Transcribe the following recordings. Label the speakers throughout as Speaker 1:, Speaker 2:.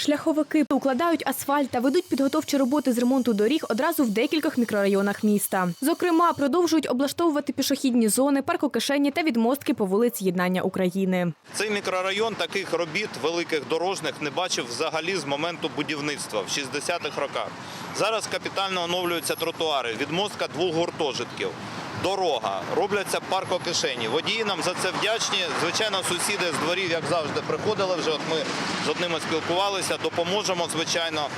Speaker 1: Шляховики укладають асфальт та ведуть підготовчі роботи з ремонту доріг одразу в декількох мікрорайонах міста. Зокрема, продовжують облаштовувати пішохідні зони, паркокишені та відмостки по вулиці Єднання України.
Speaker 2: Цей мікрорайон таких робіт великих дорожніх не бачив взагалі з моменту будівництва в 60-х роках. Зараз капітально оновлюються тротуари, відмостка двох гуртожитків, дорога, робляться паркокишені. Водії нам за це вдячні. Звичайно, сусіди з дворів, як завжди, приходили вже. От ми з одними спілкувалися, допоможемо, звичайно,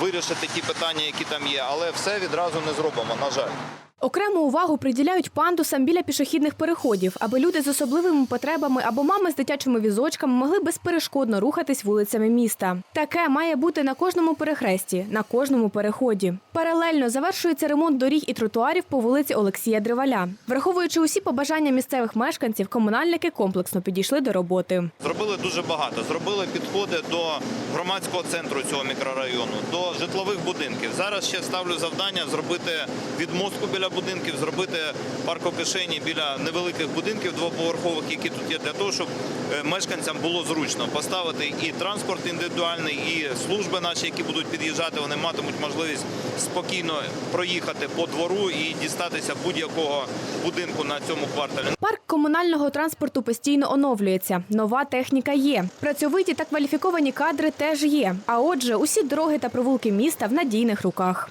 Speaker 2: вирішити ті питання, які там є, але все відразу не зробимо, на жаль.
Speaker 1: Окрему увагу приділяють пандусам біля пішохідних переходів, аби люди з особливими потребами або мами з дитячими візочками могли безперешкодно рухатись вулицями міста. Таке має бути на кожному перехресті, на кожному переході. Паралельно завершується ремонт доріг і тротуарів по вулиці Олексія Дриваля. Враховуючи усі побажання місцевих мешканців, комунальники комплексно підійшли до роботи.
Speaker 2: Зробили дуже багато. Зробили підходи до громадського центру цього мікрорайону, до житлових будинків. Зараз ще ставлю завдання зробити відмостку біля будинків, зробити паркокишені біля невеликих будинків двоповерхових, які тут є, для того, щоб е, мешканцям було зручно поставити і транспорт індивідуальний, і служби наші, які будуть під'їжджати, вони матимуть можливість спокійно проїхати по двору і дістатися будь-якого будинку на цьому кварталі.
Speaker 1: Парк комунального транспорту постійно оновлюється. Нова техніка є. Працьовиті та кваліфіковані кадри теж є. А отже, усі дороги та провулки міста в надійних руках.